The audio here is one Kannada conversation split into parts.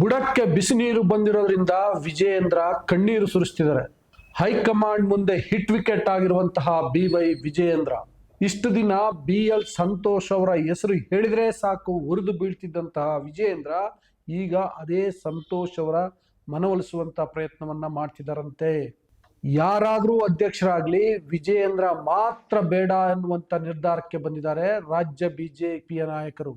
ಬುಡಕ್ಕೆ ಬಿಸಿ ನೀರು ಬಂದಿರೋದ್ರಿಂದ ವಿಜಯೇಂದ್ರ ಕಣ್ಣೀರು ಸುರಿಸ್ತಿದ್ದಾರೆ. ಹೈಕಮಾಂಡ್ ಮುಂದೆ ಹಿಟ್ ವಿಕೆಟ್ ಆಗಿರುವಂತಹ ಬಿ ವೈ ವಿಜಯೇಂದ್ರ. ಇಷ್ಟು ದಿನ ಬಿ ಎಲ್ ಸಂತೋಷ್ ಅವರ ಹೆಸರು ಹೇಳಿದ್ರೆ ಸಾಕು ಉರಿದು ಬೀಳ್ತಿದ್ದಂತಹ ವಿಜಯೇಂದ್ರ ಈಗ ಅದೇ ಸಂತೋಷ್ ಅವರ ಮನವೊಲಿಸುವಂತ ಪ್ರಯತ್ನವನ್ನ ಮಾಡ್ತಿದ್ದಾರಂತೆ ಯಾರಾದರೂ ಅಧ್ಯಕ್ಷರಾಗ್ಲಿ, ವಿಜಯೇಂದ್ರ ಮಾತ್ರ ಬೇಡ ಎನ್ನುವಂತ ನಿರ್ಧಾರಕ್ಕೆ ಬಂದಿದ್ದಾರೆ ರಾಜ್ಯ ಬಿಜೆಪಿಯ ನಾಯಕರು.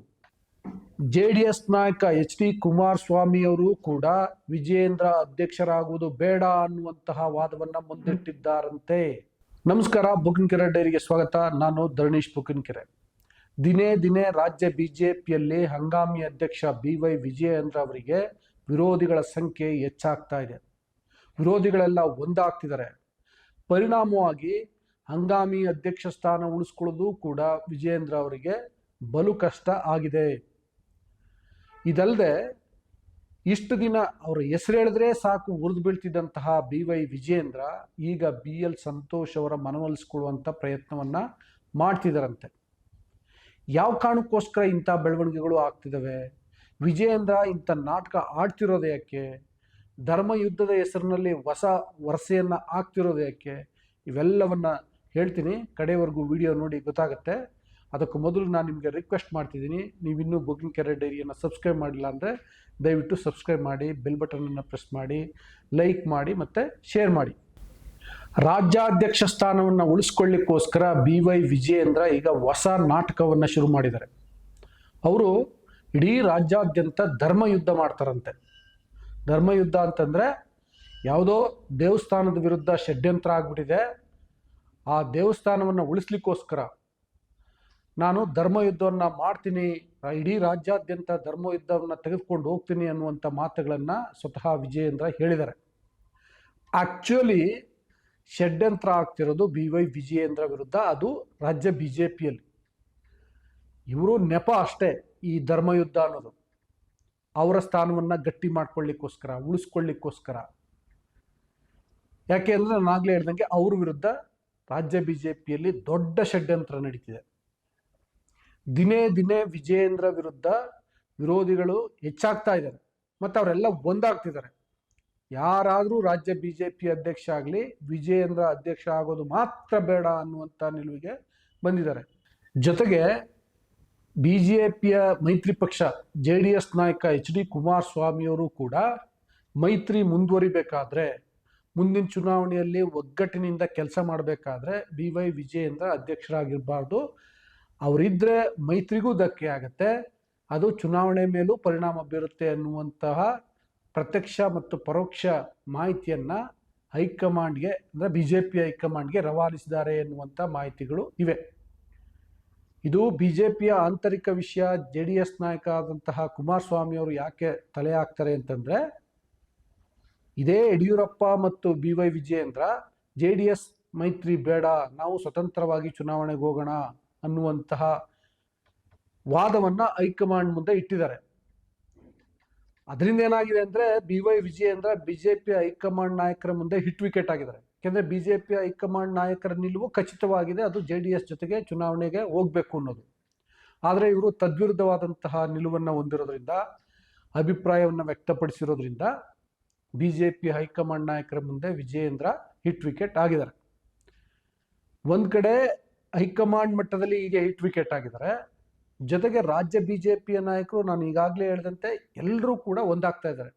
ಜೆ ಡಿ ಎಸ್ ನಾಯಕ ಎಚ್ ಡಿ ಕುಮಾರಸ್ವಾಮಿ ಅವರು ಕೂಡ ವಿಜಯೇಂದ್ರ ಅಧ್ಯಕ್ಷರಾಗುವುದು ಬೇಡ ಅನ್ನುವಂತಹ ವಾದವನ್ನ ಮುಂದಿಟ್ಟಿದ್ದಾರಂತೆ. ನಮಸ್ಕಾರ, ಬುಕಿನ್ಕೆರೆ ಡೈರಿಗೆ ಸ್ವಾಗತ. ನಾನು ಧರಣೀಶ್ ಬುಕಿನ್ಕೆರೆ. ದಿನೇ ದಿನೇ ರಾಜ್ಯ ಬಿಜೆಪಿಯಲ್ಲಿ ಹಂಗಾಮಿ ಅಧ್ಯಕ್ಷ ಬಿ ವೈ ವಿಜಯೇಂದ್ರ ಅವರಿಗೆ ವಿರೋಧಿಗಳ ಸಂಖ್ಯೆ ಹೆಚ್ಚಾಗ್ತಾ ಇದೆ. ವಿರೋಧಿಗಳೆಲ್ಲ ಒಂದಾಗ್ತಿದ್ದಾರೆ. ಪರಿಣಾಮವಾಗಿ ಹಂಗಾಮಿ ಅಧ್ಯಕ್ಷ ಸ್ಥಾನ ಉಳಿಸ್ಕೊಳ್ಳೋದು ಕೂಡ ವಿಜಯೇಂದ್ರ ಅವರಿಗೆ ಬಲು ಕಷ್ಟ ಆಗಿದೆ. ಇದಲ್ಲದೆ ಇಷ್ಟು ದಿನ ಅವರ ಹೆಸರು ಹೇಳಿದ್ರೆ ಸಾಕು ಉರಿದು ಬೀಳ್ತಿದ್ದಂತಹ ಬಿ ವೈ ವಿಜಯೇಂದ್ರ ಈಗ ಬಿ ಎಲ್ ಸಂತೋಷ್ ಅವರ ಮನವೊಲಿಸ್ಕೊಳ್ಳುವಂಥ ಪ್ರಯತ್ನವನ್ನ ಮಾಡ್ತಿದ್ದಾರಂತೆ ಯಾವ ಕಾರಣಕ್ಕೋಸ್ಕರ ಇಂಥ ಬೆಳವಣಿಗೆಗಳು ಆಗ್ತಿದ್ದಾವೆ ವಿಜಯೇಂದ್ರ ಇಂಥ ನಾಟಕ ಆಡ್ತಿರೋದು ಯಾಕೆ? ಧರ್ಮ ಯುದ್ಧದ ಹೆಸರಿನಲ್ಲಿ ಹೊಸ ವರಸೆಯನ್ನ ಆಗ್ತಿರೋದು ಯಾಕೆ? ಇವೆಲ್ಲವನ್ನ ಹೇಳ್ತೀನಿ. ಕಡೆವರೆಗೂ ವಿಡಿಯೋ ನೋಡಿ ಗೊತ್ತಾಗುತ್ತೆ. ಅದಕ್ಕೂ ಮೊದಲು ನಾನು ನಿಮಗೆ ರಿಕ್ವೆಸ್ಟ್ ಮಾಡ್ತಿದ್ದೀನಿ ನೀವಿನ್ನೂ ಬುಕಿಂಗ್ ಕೆರೆ ಡೈರಿಯನ್ನು ಸಬ್ಸ್ಕ್ರೈಬ್ ಮಾಡಿಲ್ಲ ಅಂದರೆ ದಯವಿಟ್ಟು ಸಬ್ಸ್ಕ್ರೈಬ್ ಮಾಡಿ ಬೆಲ್ ಬಟನನ್ನು ಪ್ರೆಸ್ ಮಾಡಿ ಲೈಕ್ ಮಾಡಿ ಮತ್ತು ಶೇರ್ ಮಾಡಿ. ರಾಜ್ಯಾಧ್ಯಕ್ಷ ಸ್ಥಾನವನ್ನು ಉಳಿಸ್ಕೊಳ್ಳಿಕ್ಕೋಸ್ಕರ ಬಿ ವೈ ವಿಜಯೇಂದ್ರ ಈಗ ಹೊಸ ನಾಟಕವನ್ನು ಶುರು ಮಾಡಿದ್ದಾರೆ. ಅವರು ಇಡೀ ರಾಜ್ಯಾದ್ಯಂತ ಧರ್ಮಯುದ್ಧ ಮಾಡ್ತಾರಂತೆ. ಧರ್ಮ ಯುದ್ಧ ಅಂತಂದರೆ ಯಾವುದೋ ದೇವಸ್ಥಾನದ ವಿರುದ್ಧ ಷಡ್ಯಂತ್ರ ಆಗ್ಬಿಟ್ಟಿದೆ. ಆ ದೇವಸ್ಥಾನವನ್ನು ಉಳಿಸ್ಲಿಕ್ಕೋಸ್ಕರ ನಾನು ಧರ್ಮ ಯುದ್ಧವನ್ನು ಮಾಡ್ತೀನಿ, ಇಡೀ ರಾಜ್ಯಾದ್ಯಂತ ಧರ್ಮಯುದ್ಧವನ್ನು ತೆಗೆದುಕೊಂಡು ಹೋಗ್ತೀನಿ ಅನ್ನುವಂಥ ಮಾತುಗಳನ್ನು ಸ್ವತಃ ವಿಜಯೇಂದ್ರ ಹೇಳಿದ್ದಾರೆ. ಆಕ್ಚುಲಿ ಷಡ್ಯಂತ್ರ ಆಗ್ತಿರೋದು ಬಿ ವೈ ವಿಜಯೇಂದ್ರ ವಿರುದ್ಧ, ಅದು ರಾಜ್ಯ ಬಿ ಜೆ ಪಿಯಲ್ಲಿ ಇವರು ನೆಪ ಅಷ್ಟೇ ಈ ಧರ್ಮಯುದ್ಧ ಅನ್ನೋದು. ಅವರ ಸ್ಥಾನವನ್ನು ಗಟ್ಟಿ ಮಾಡ್ಕೊಳ್ಳಿಕ್ಕೋಸ್ಕರ, ಉಳಿಸ್ಕೊಳ್ಳಿಕ್ಕೋಸ್ಕರ. ಯಾಕೆ ಅಂದರೆ ನಾನು ಹೇಳ್ದಂಗೆ ಅವ್ರ ವಿರುದ್ಧ ರಾಜ್ಯ ಬಿ ಜೆ ಪಿಯಲ್ಲಿ ದೊಡ್ಡ ಷಡ್ಯಂತ್ರ ನಡೀತಿದೆ. ದಿನೇ ದಿನೇ ವಿಜಯೇಂದ್ರ ವಿರುದ್ಧ ವಿರೋಧಿಗಳು ಹೆಚ್ಚಾಗ್ತಾ ಇದ್ದಾರೆ. ಮತ್ತು ಅವರೆಲ್ಲ ಒಂದಾಗ್ತಿದ್ದಾರೆ. ಯಾರಾದರೂ ರಾಜ್ಯ ಬಿ ಜೆ ಪಿ ಅಧ್ಯಕ್ಷ ಆಗಲಿ, ವಿಜಯೇಂದ್ರ ಅಧ್ಯಕ್ಷ ಆಗೋದು ಮಾತ್ರ ಬೇಡ ಅನ್ನುವಂಥ ನಿಲುವಿಗೆ ಬಂದಿದ್ದಾರೆ. ಜೊತೆಗೆ ಬಿ ಜೆ ಪಿಯ ಮೈತ್ರಿ ಪಕ್ಷ ಜೆ ಡಿ ಎಸ್ ನಾಯಕ ಎಚ್ ಡಿ ಕುಮಾರಸ್ವಾಮಿಯವರು ಕೂಡ ಮೈತ್ರಿ ಮುಂದುವರಿಬೇಕಾದ್ರೆ, ಮುಂದಿನ ಚುನಾವಣೆಯಲ್ಲಿ ಒಗ್ಗಟ್ಟಿನಿಂದ ಕೆಲಸ ಮಾಡಬೇಕಾದ್ರೆ ಬಿ ವೈ ವಿಜಯೇಂದ್ರ ಅಧ್ಯಕ್ಷರಾಗಿರಬಾರ್ದು. ಅವರಿದ್ದರೆ ಮೈತ್ರಿಗೂ ಧಕ್ಕೆ ಆಗುತ್ತೆ. ಅದು ಚುನಾವಣೆ ಮೇಲೂ ಪರಿಣಾಮ ಬೀರುತ್ತೆ ಅನ್ನುವಂತಹ ಪ್ರತ್ಯಕ್ಷ ಮತ್ತು ಪರೋಕ್ಷ ಮಾಹಿತಿಯನ್ನು ಹೈಕಮಾಂಡ್ಗೆ, ಅಂದರೆ ಬಿ ಜೆ ಪಿ ಹೈಕಮಾಂಡ್ಗೆ ರವಾನಿಸಿದ್ದಾರೆ ಎನ್ನುವಂಥ ಮಾಹಿತಿಗಳು ಇವೆ. ಇದು ಬಿ ಜೆ ಪಿಯ ಆಂತರಿಕ ವಿಷಯ ಜೆ ಡಿ ಎಸ್ ನಾಯಕ ಆದಂತಹ ಕುಮಾರಸ್ವಾಮಿ ಅವರು ಯಾಕೆ ತಲೆ ಹಾಕ್ತಾರೆ ಅಂತಂದರೆ, ಇದೇ ಯಡಿಯೂರಪ್ಪ ಮತ್ತು B Y Vijayendra J D S ಮೈತ್ರಿ ಬೇಡ, ನಾವು ಸ್ವತಂತ್ರವಾಗಿ ಚುನಾವಣೆಗೆ ಹೋಗೋಣ ಅನ್ನುವಂತಹ ವಾದವನ್ನು ಹೈಕಮಾಂಡ್ ಮುಂದೆ ಇಟ್ಟಿದ್ದಾರೆ. ಅದರಿಂದ ಏನಾಗಿದೆ ಅಂದರೆ B Y Vijayendra B J P high command ನಾಯಕರ ಮುಂದೆ ಹಿಟ್ ವಿಕೆಟ್ ಆಗಿದ್ದಾರೆ. ಯಾಕೆಂದರೆ ಬಿ ಜೆ ಪಿ ಹೈಕಮಾಂಡ್ ನಾಯಕರ ನಿಲುವು ಖಚಿತವಾಗಿದೆ, ಅದು ಜೆ ಜೊತೆಗೆ ಚುನಾವಣೆಗೆ ಹೋಗಬೇಕು ಅನ್ನೋದು. ಆದರೆ ಇವರು ತದ್ವಿರುದ್ಧವಾದಂತಹ ನಿಲುವನ್ನು ಹೊಂದಿರೋದ್ರಿಂದ, ಅಭಿಪ್ರಾಯವನ್ನು ವ್ಯಕ್ತಪಡಿಸಿರೋದ್ರಿಂದ B J P high command ನಾಯಕರ ಮುಂದೆ ವಿಜಯೇಂದ್ರ ಹಿಟ್ ವಿಕೆಟ್ ಆಗಿದ್ದಾರೆ. ಒಂದು ಕಡೆ ಹೈಕಮಾಂಡ್ ಮಟ್ಟದಲ್ಲಿ ಈಗ ಏಟ್ ವಿಕೆಟ್ ಆಗಿದ್ದಾರೆ. ಜೊತೆಗೆ ರಾಜ್ಯ ಬಿ ಜೆ ಪಿಯ ನಾಯಕರು ನಾನು ಈಗಾಗಲೇ ಹೇಳಿದಂತೆ ಎಲ್ಲರೂ ಕೂಡ ಒಂದಾಗ್ತಾ ಇದ್ದಾರೆ.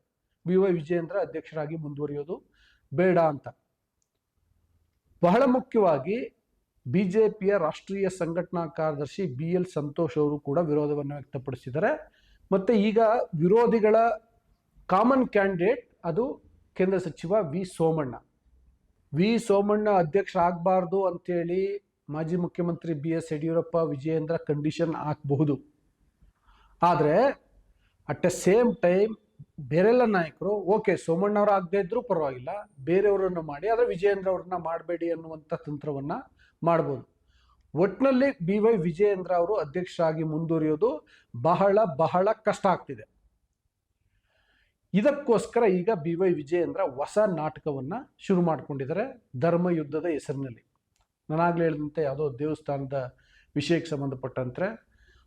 ಬಿ ವೈ ವಿಜಯೇಂದ್ರ ಅಧ್ಯಕ್ಷರಾಗಿ ಮುಂದುವರಿಯೋದು ಬೇಡ ಅಂತ. ಬಹಳ ಮುಖ್ಯವಾಗಿ ಬಿ ಜೆ ಪಿಯ ರಾಷ್ಟ್ರೀಯ ಸಂಘಟನಾ ಕಾರ್ಯದರ್ಶಿ ಬಿ ಎಲ್ ಸಂತೋಷ್ ಅವರು ಕೂಡ ವಿರೋಧವನ್ನು ವ್ಯಕ್ತಪಡಿಸಿದ್ದಾರೆ. ಮತ್ತು ಈಗ ವಿರೋಧಿಗಳ ಕಾಮನ್ ಕ್ಯಾಂಡಿಡೇಟ್ ಅದು ಕೇಂದ್ರ ಸಚಿವ ವಿ ಸೋಮಣ್ಣ. ವಿ ಸೋಮಣ್ಣ ಅಧ್ಯಕ್ಷರಾಗಬಾರ್ದು ಅಂತೇಳಿ ಮಾಜಿ ಮುಖ್ಯಮಂತ್ರಿ B S Yediyurappa, Vijayendra condition ಹಾಕಬಹುದು. ಆದರೆ ಅಟ್ ಎ ಸೇಮ್ ಟೈಮ್ ಬೇರೆಲ್ಲ ನಾಯಕರು ಓಕೆ ಸೋಮಣ್ಣ ಅವರು ಆಗದೇ ಇದ್ರೂ ಪರವಾಗಿಲ್ಲ, ಬೇರೆಯವರನ್ನು ಮಾಡಿ, ಆದರೆ ವಿಜಯೇಂದ್ರ ಅವ್ರನ್ನ ಮಾಡಬೇಡಿ ಅನ್ನುವಂಥ ತಂತ್ರವನ್ನು ಮಾಡ್ಬೋದು. ಒಟ್ಟಿನಲ್ಲಿ ಬಿ ವೈ ವಿಜಯೇಂದ್ರ ಅವರು ಅಧ್ಯಕ್ಷರಾಗಿ ಮುಂದುವರಿಯೋದು ಬಹಳ ಬಹಳ ಕಷ್ಟ ಆಗ್ತಿದೆ. ಇದಕ್ಕೋಸ್ಕರ ಈಗ ಬಿ ವೈ ವಿಜಯೇಂದ್ರ ಹೊಸ ನಾಟಕವನ್ನು ಶುರು ಮಾಡಿಕೊಂಡಿದ್ದಾರೆ ಧರ್ಮ ಯುದ್ಧದ ಹೆಸರಿನಲ್ಲಿ. ನಾನಾಗಲೇ ಹೇಳಿದಂತೆ ಯಾವುದೋ ದೇವಸ್ಥಾನದ ವಿಷಯಕ್ಕೆ ಸಂಬಂಧಪಟ್ಟಂತೆ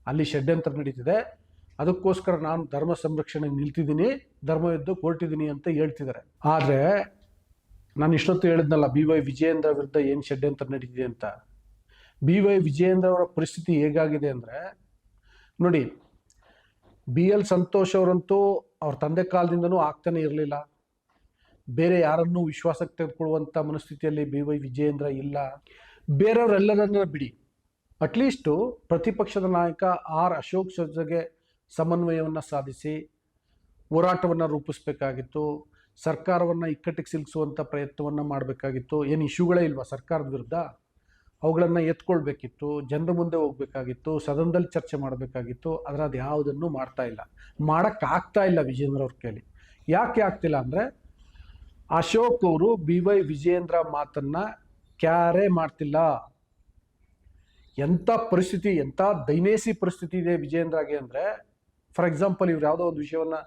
ಅಲ್ಲಿ ಷಡ್ಯಂತ್ರ ನಡೀತಿದೆ. ಅದಕ್ಕೋಸ್ಕರ ನಾನು ಧರ್ಮ ಸಂರಕ್ಷಣೆಗೆ ನಿಲ್ತಿದ್ದೀನಿ, ಧರ್ಮ ಯುದ್ಧ ಕೊರ್ಟಿದ್ದೀನಿ ಅಂತ ಹೇಳ್ತಿದ್ದಾರೆ. ಆದರೆ ನಾನು ಇಷ್ಟೊತ್ತು ಹೇಳಿದ್ನಲ್ಲ, ಬಿ ವೈ ವಿಜಯೇಂದ್ರ ವಿರುದ್ಧ ಏನು ಷಡ್ಯಂತ್ರ ನಡೀತಿದೆ ಅಂತ. ಬಿ ವೈ ವಿಜಯೇಂದ್ರ ಅವರ ಪರಿಸ್ಥಿತಿ ಹೇಗಾಗಿದೆ ಅಂದರೆ, ನೋಡಿ, ಬಿ ಎಲ್ ಸಂತೋಷ್ ಅವರಂತೂ ಅವ್ರ ತಂದೆ ಕಾಲದಿಂದನೂ ಆಗ್ತಾನೆ ಇರಲಿಲ್ಲ. ಬೇರೆ ಯಾರನ್ನೂ ವಿಶ್ವಾಸಕ್ಕೆ ತೆಗೆದುಕೊಳ್ಳುವಂಥ ಮನಸ್ಥಿತಿಯಲ್ಲಿ ಬಿ ವೈ ವಿಜಯೇಂದ್ರ ಇಲ್ಲ. ಬೇರೆಯವರೆಲ್ಲರನ್ನ ಬಿಡಿ. ಅಟ್ಲೀಸ್ಟು ಪ್ರತಿಪಕ್ಷದ ನಾಯಕ ಆರ್ ಅಶೋಕ್ ಜೊತೆಗೆ ಸಮನ್ವಯವನ್ನು ಸಾಧಿಸಿ, ಹೋರಾಟವನ್ನು ರೂಪಿಸಬೇಕಾಗಿತ್ತು, ಸರ್ಕಾರವನ್ನು ಇಕ್ಕಟ್ಟಿಗೆ ಸಿಲುಕಿಸುವಂಥ ಪ್ರಯತ್ನವನ್ನು ಮಾಡಬೇಕಾಗಿತ್ತು. ಏನು ಇಶ್ಯೂಗಳೇ ಇಲ್ವಾ ಸರ್ಕಾರದ ವಿರುದ್ಧ? ಅವುಗಳನ್ನು ಎತ್ಕೊಳ್ಬೇಕಿತ್ತು, ಜನರ ಮುಂದೆ ಹೋಗಬೇಕಾಗಿತ್ತು, ಸದನದಲ್ಲಿ ಚರ್ಚೆ ಮಾಡಬೇಕಾಗಿತ್ತು. ಆದರೆ ಅದು ಯಾವುದನ್ನು ಮಾಡ್ತಾ ಇಲ್ಲ. ಮಾಡೋಕ್ಕಾಗ್ತಾ ಇಲ್ಲ ವಿಜೇಂದ್ರ ಅವ್ರ ಕೈಲಿ. ಯಾಕೆ ಆಗ್ತಿಲ್ಲ ಅಂದರೆ ಅಶೋಕ್ ಅವರು ಬಿ ವೈ ವಿಜೇಂದ್ರ ಮಾತನ್ನ ಕ್ಯಾರೇ ಮಾಡ್ತಿಲ್ಲ. ಎಂಥ ಪರಿಸ್ಥಿತಿ ಎಂಥ ದೈನೇಸಿ ಪರಿಸ್ಥಿತಿ ಇದೆ ವಿಜೇಂದ್ರಗೆ ಅಂದರೆ ಫಾರ್ ಎಕ್ಸಾಂಪಲ್ ಇವ್ರು ಯಾವುದೋ ಒಂದು ವಿಷಯವನ್ನು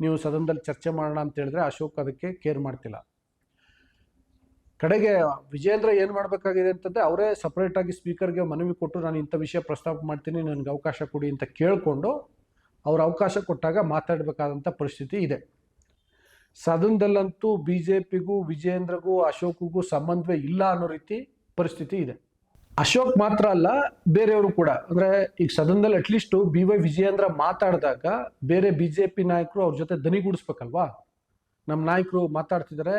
ನೀವು ಸದನದಲ್ಲಿ ಚರ್ಚೆ ಮಾಡೋಣ ಅಂತ ಹೇಳಿದ್ರೆ ಅಶೋಕ್ ಅದಕ್ಕೆ ಕೇರ್ ಮಾಡ್ತಿಲ್ಲ. ಕಡೆಗೆ ವಿಜೇಂದ್ರ ಏನು ಮಾಡಬೇಕಾಗಿದೆ ಅಂತಂದರೆ, ಅವರೇ ಸಪ್ರೇಟಾಗಿ ಸ್ಪೀಕರ್ಗೆ ಮನವಿ ಕೊಟ್ಟು ನಾನು ಇಂಥ ವಿಷಯ ಪ್ರಸ್ತಾಪ ಮಾಡ್ತೀನಿ, ನನಗೆ ಅವಕಾಶ ಕೊಡಿ ಅಂತ ಕೇಳಿಕೊಂಡು ಅವ್ರ ಅವಕಾಶ ಕೊಟ್ಟಾಗ ಮಾತಾಡಬೇಕಾದಂಥ ಪರಿಸ್ಥಿತಿ ಇದೆ. ಸದನದಲ್ಲಂತೂ ಬಿ ಜೆ ಪಿಗೂ ವಿಜೇಂದ್ರಗೂ ಅಶೋಕ್ಗೂ ಸಂಬಂಧವೇ ಇಲ್ಲ ಅನ್ನೋ ರೀತಿ ಪರಿಸ್ಥಿತಿ ಇದೆ. ಅಶೋಕ್ ಮಾತ್ರ ಅಲ್ಲ, ಬೇರೆಯವರು ಕೂಡ. ಅಂದರೆ ಈಗ ಸದನದಲ್ಲಿ ಅಟ್ಲೀಸ್ಟು ಬಿ ವೈ ವಿಜಯೇಂದ್ರ ಮಾತಾಡಿದಾಗ ಬೇರೆ ಬಿ ಜೆ ಪಿ ನಾಯಕರು ಅವ್ರ ಜೊತೆ ದನಿಗೂಡಿಸ್ಬೇಕಲ್ವಾ ನಮ್ಮ ನಾಯಕರು ಮಾತಾಡ್ತಿದ್ದಾರೆ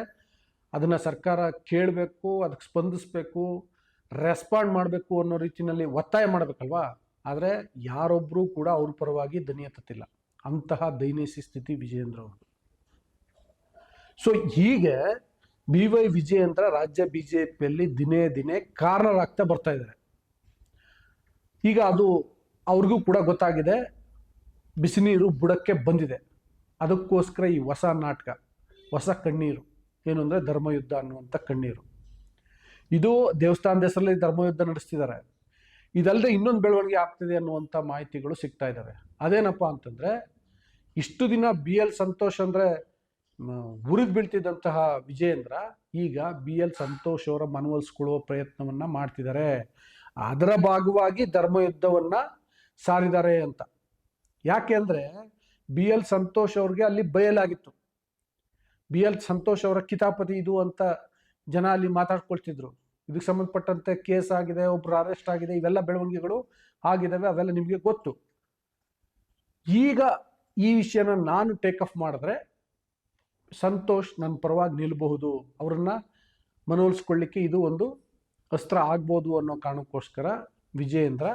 ಅದನ್ನು ಸರ್ಕಾರ ಕೇಳಬೇಕು ಅದಕ್ಕೆ ಸ್ಪಂದಿಸಬೇಕು ರೆಸ್ಪಾಂಡ್ ಮಾಡಬೇಕು ಅನ್ನೋ ರೀತಿಯಲ್ಲಿ ಒತ್ತಾಯ ಮಾಡಬೇಕಲ್ವಾ? ಆದರೆ ಯಾರೊಬ್ಬರೂ ಕೂಡ ಅವ್ರ ಪರವಾಗಿ ದನಿ ಎತ್ತುತ್ತಿಲ್ಲ. ಅಂತಹ ದೈನೇಸಿ ಸ್ಥಿತಿ ವಿಜಯೇಂದ್ರ ಅವ್ರದ್ದು. ಸೊ ಹೀಗೆ ಬಿ ವೈ ವಿಜಯೇಂದ್ರ ರಾಜ್ಯ ಬಿ ಜೆ ಪಿಯಲ್ಲಿ ದಿನೇ ದಿನೇ ಕಾರಣರಾಗ್ತಾ ಬರ್ತಾ ಇದ್ದಾರೆ. ಈಗ ಅದು ಅವ್ರಿಗೂ ಕೂಡ ಗೊತ್ತಾಗಿದೆ. ಬಿಸಿನೀರು ಬುಡಕ್ಕೆ ಬಂದಿದೆ. ಅದಕ್ಕೋಸ್ಕರ ಈ ಹೊಸ ನಾಟಕ, ಹೊಸ ಕಣ್ಣೀರು, ಏನು ಅಂದರೆ ಧರ್ಮಯುದ್ಧ ಅನ್ನುವಂಥ ಕಣ್ಣೀರು. ಇದು ದೇವಸ್ಥಾನದ ಹೆಸರಲ್ಲಿ ಧರ್ಮಯುದ್ಧ ನಡೆಸ್ತಿದ್ದಾರೆ. ಇದಲ್ಲದೆ ಇನ್ನೊಂದು ಬೆಳವಣಿಗೆ ಆಗ್ತಿದೆ ಅನ್ನುವಂಥ ಮಾಹಿತಿಗಳು ಸಿಗ್ತಾ ಇದ್ದಾವೆ. ಅದೇನಪ್ಪ ಅಂತಂದರೆ, ಇಷ್ಟು ದಿನ ಬಿ ಎಲ್ ಸಂತೋಷ್ ಅಂದರೆ ಉರಿದು ಬೀಳ್ತಿದ್ದಂತಹ ವಿಜಯೇಂದ್ರ ಈಗ ಬಿ ಎಲ್ ಸಂತೋಷ್ ಅವರ ಮನವೊಲಿಸ್ಕೊಳ್ಳುವ ಪ್ರಯತ್ನವನ್ನ ಮಾಡ್ತಿದ್ದಾರೆ. ಅದರ ಭಾಗವಾಗಿ ಧರ್ಮಯುದ್ಧವನ್ನ ಸಾರಿದ್ದಾರೆ ಅಂತ. ಯಾಕೆ ಅಂದರೆ ಬಿ ಎಲ್ ಸಂತೋಷ್ ಅವ್ರಿಗೆ ಅಲ್ಲಿ ಬಯಲಾಗಿತ್ತು. ಬಿ ಎಲ್ ಸಂತೋಷ್ ಅವರ ಕಿತಾಪತಿ ಇದು ಅಂತ ಜನ ಅಲ್ಲಿ ಮಾತಾಡ್ಕೊಳ್ತಿದ್ರು. ಇದಕ್ಕೆ ಸಂಬಂಧಪಟ್ಟಂತೆ ಕೇಸ್ ಆಗಿದೆ, ಒಬ್ರು ಅರೆಸ್ಟ್ ಆಗಿದೆ, ಇವೆಲ್ಲ ಬೆಳವಣಿಗೆಗಳು ಆಗಿದ್ದಾವೆ ಅವೆಲ್ಲ ನಿಮಗೆ ಗೊತ್ತು. ಈಗ ಈ ವಿಷಯನ ನಾನು ಟೇಕ್ ಆಫ್ ಮಾಡಿದ್ರೆ ಸಂತೋಷ್ ನನ್ನ ಪರವಾಗಿ ನಿಲ್ಲಬಹುದು ಅವ್ರನ್ನ ಮನವೊಲಿಸ್ಕೊಳ್ಳಿಕ್ಕೆ ಇದು ಒಂದು ಅಸ್ತ್ರ ಆಗ್ಬೋದು ಅನ್ನೋ ಕಾರಣಕ್ಕೋಸ್ಕರ ವಿಜಯೇಂದ್ರ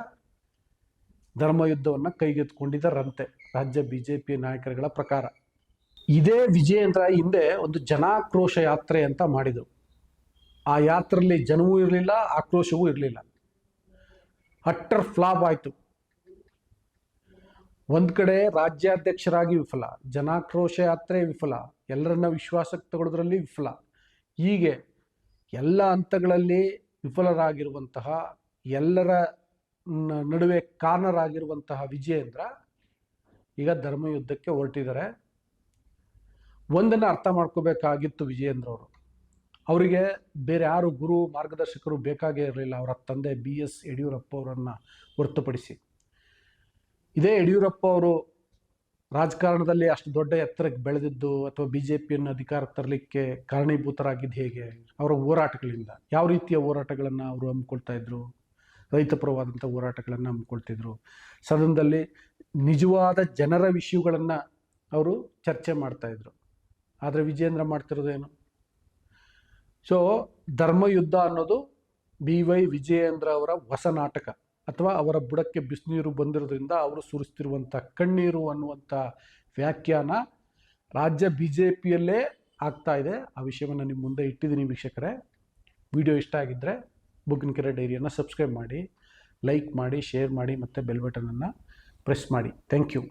ಧರ್ಮಯುದ್ಧವನ್ನು ಕೈಗೆತ್ಕೊಂಡಿದ್ದರಂತೆ ರಾಜ್ಯ ಬಿ ಜೆ ಪಿ ನಾಯಕರುಗಳ ಪ್ರಕಾರ. ಇದೇ ವಿಜಯೇಂದ್ರ ಹಿಂದೆ ಒಂದು ಜನಾಕ್ರೋಶ ಯಾತ್ರೆ ಅಂತ ಮಾಡಿದರು ಆ ಯಾತ್ರೆಯಲ್ಲಿ ಜನವೂ ಇರಲಿಲ್ಲ, ಆಕ್ರೋಶವೂ ಇರಲಿಲ್ಲ. ಅಟ್ಟರ್ ಫ್ಲಾಪ್ ಆಯಿತು. ಒಂದು ಕಡೆ ರಾಜ್ಯಾಧ್ಯಕ್ಷರಾಗಿ ವಿಫಲ, ಜನಾಕ್ರೋಶ ಯಾತ್ರೆ ವಿಫಲ, ಎಲ್ಲರನ್ನ ವಿಶ್ವಾಸಕ್ಕೆ ತಗೊಳ್ಳೋದ್ರಲ್ಲಿ ವಿಫಲ. ಹೀಗೆ ಎಲ್ಲ ಹಂತಗಳಲ್ಲಿ ವಿಫಲರಾಗಿರುವಂತಹ, ಎಲ್ಲರ ನಡುವೆ ಕಾರಣರಾಗಿರುವಂತಹ ವಿಜಯೇಂದ್ರ ಈಗ ಧರ್ಮಯುದ್ಧಕ್ಕೆ ಹೊರಟಿದ್ದಾರೆ. ಒಂದನ್ನು ಅರ್ಥ ಮಾಡ್ಕೋಬೇಕಾಗಿತ್ತು ವಿಜಯೇಂದ್ರ ಅವರು ಅವರಿಗೆ ಬೇರೆ ಯಾರು ಗುರು ಮಾರ್ಗದರ್ಶಕರು ಬೇಕಾಗೇ ಇರಲಿಲ್ಲ. ಅವರ ತಂದೆ ಬಿ ಎಸ್ ಯಡಿಯೂರಪ್ಪ ಅವರನ್ನು ಹೊರತುಪಡಿಸಿ. ಇದೇ ಯಡಿಯೂರಪ್ಪ ಅವರು ರಾಜಕಾರಣದಲ್ಲಿ ಅಷ್ಟು ದೊಡ್ಡ ಎತ್ತರಕ್ಕೆ ಬೆಳೆದಿದ್ದು ಅಥವಾ ಬಿ ಜೆ ಪಿಯನ್ನು ಅಧಿಕಾರಕ್ಕೆ ತರಲಿಕ್ಕೆ ಕಾರಣೀಭೂತರಾಗಿದ್ದು ಹೇಗೆ? ಅವರ ಹೋರಾಟಗಳಿಂದ ಯಾವ ರೀತಿಯ ಹೋರಾಟಗಳನ್ನು ಅವರು ಹಮ್ಮಿಕೊಳ್ತಾ ಇದ್ರು? ರೈತಪರವಾದಂಥ ಹೋರಾಟಗಳನ್ನು ಹಮ್ಮಿಕೊಳ್ತಿದ್ರು? ಸದನದಲ್ಲಿ ನಿಜವಾದ ಜನರ ವಿಷಯಗಳನ್ನು ಅವರು ಚರ್ಚೆ ಮಾಡ್ತಾಯಿದ್ರು ಆದರೆ ವಿಜೇಂದ್ರ ಮಾಡ್ತಿರೋದೇನು ಸೊ ಧರ್ಮಯುದ್ಧ ಅನ್ನೋದು ಬಿ ವೈ ವಿಜಯೇಂದ್ರ ಅವರ ಹೊಸ ನಾಟಕ. ಅಥವಾ ಅವರ ಬುಡಕ್ಕೆ ಬಿಸಿನೀರು ಬಂದಿರೋದ್ರಿಂದ ಅವರು ಸುರಿಸ್ತಿರುವಂಥ ಕಣ್ಣೀರು ಅನ್ನುವಂಥ ವ್ಯಾಖ್ಯಾನ ರಾಜ್ಯ ಬಿ ಜೆ ಪಿಯಲ್ಲೇ ಆಗ್ತಾ ಇದೆ. ಆ ವಿಷಯವನ್ನು ನಿಮ್ಮ ಮುಂದೆ ಇಟ್ಟಿದ್ದೀನಿ ವೀಕ್ಷಕರೇ. ವಿಡಿಯೋ ಇಷ್ಟ ಆಗಿದ್ದರೆ ಬುಕ್ಕಿನ ಕೆರೆ ಡೈರಿಯನ್ನು ಸಬ್ಸ್ಕ್ರೈಬ್ ಮಾಡಿ, ಲೈಕ್ ಮಾಡಿ, ಶೇರ್ ಮಾಡಿ ಮತ್ತು ಬೆಲ್ ಬಟನನ್ನು ಪ್ರೆಸ್ ಮಾಡಿ. Thank you.